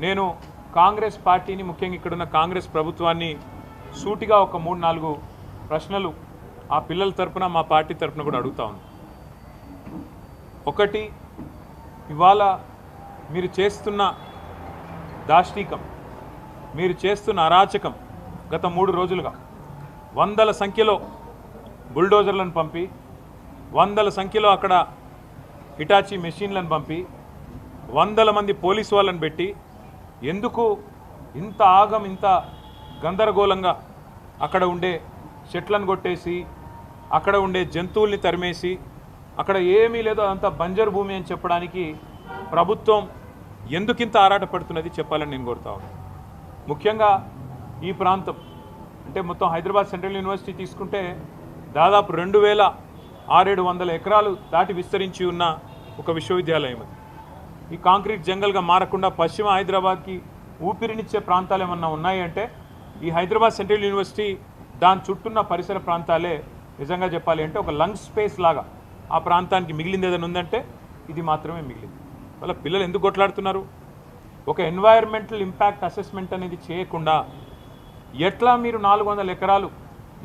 నేను కాంగ్రెస్ పార్టీని ముఖ్యంగా ఇక్కడున్న కాంగ్రెస్ ప్రభుత్వాన్ని సూటిగా ఒక మూడు నాలుగు ప్రశ్నలు ఆ పిల్లల తరపున మా పార్టీ తరపున కూడా అడుగుతా ఉంది ఒకటి ఇవాళ మీరు చేస్తున్న దాష్టీకం మీరు చేస్తున్న అరాచకం గత మూడు రోజులుగా వందల సంఖ్యలో బుల్డోజర్లను పంపి వందల సంఖ్యలో అక్కడ హిటాచీ మెషిన్లను పంపి వందల మంది పోలీసు వాళ్ళని పెట్టి ఎందుకు ఇంత ఆగం ఇంత గందరగోళంగా అక్కడ ఉండే చెట్లను కొట్టేసి అక్కడ ఉండే జంతువుల్ని తరిమేసి అక్కడ ఏమీ లేదో అదంతా బంజరు భూమి అని చెప్పడానికి ప్రభుత్వం ఎందుకింత ఆరాటపడుతున్నది చెప్పాలని నేను కోరుతా ముఖ్యంగా ఈ ప్రాంతం అంటే మొత్తం హైదరాబాద్ సెంట్రల్ యూనివర్సిటీ తీసుకుంటే దాదాపు రెండు వేల ఆరేడు వందల ఎకరాలు దాటి విస్తరించి ఉన్న ఒక విశ్వవిద్యాలయం అది. ఈ కాంక్రీట్ జంగల్గా మారకుండా పశ్చిమ హైదరాబాద్కి ఊపిరినిచ్చే ప్రాంతాలు ఏమన్నా ఉన్నాయంటే ఈ హైదరాబాద్ సెంట్రల్ యూనివర్సిటీ దాని చుట్టూన్న పరిసర ప్రాంతాలే నిజంగా చెప్పాలి అంటే ఒక లంగ్ స్పేస్ లాగా ఆ ప్రాంతానికి మిగిలింది ఏదైనా ఉందంటే ఇది మాత్రమే మిగిలింది. వాళ్ళ పిల్లలు ఎందుకు కొట్లాడుతున్నారు? ఒక ఎన్వైర్మెంటల్ ఇంపాక్ట్ అసెస్మెంట్ అనేది చేయకుండా ఎట్లా మీరు నాలుగు వందల ఎకరాలు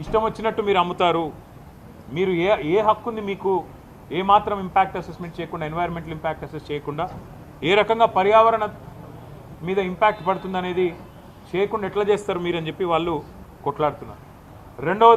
ఇష్టం వచ్చినట్టు మీరు అమ్ముతారు? మీరు ఏ ఏ హక్కు ఉంది మీకు? ఏ మాత్రం ఇంపాక్ట్ అసెస్మెంట్ చేయకుండా ఎన్వైర్మెంటల్ ఇంపాక్ట్ అసెస్ చేయకుండా ఏ రకంగా పర్యావరణ మీద ఇంపాక్ట్ పడుతుందనేది చేయకుండా ఎట్లా చేస్తారు మీరు అని చెప్పి వాళ్ళు కొట్లాడుతున్నారు. రెండవది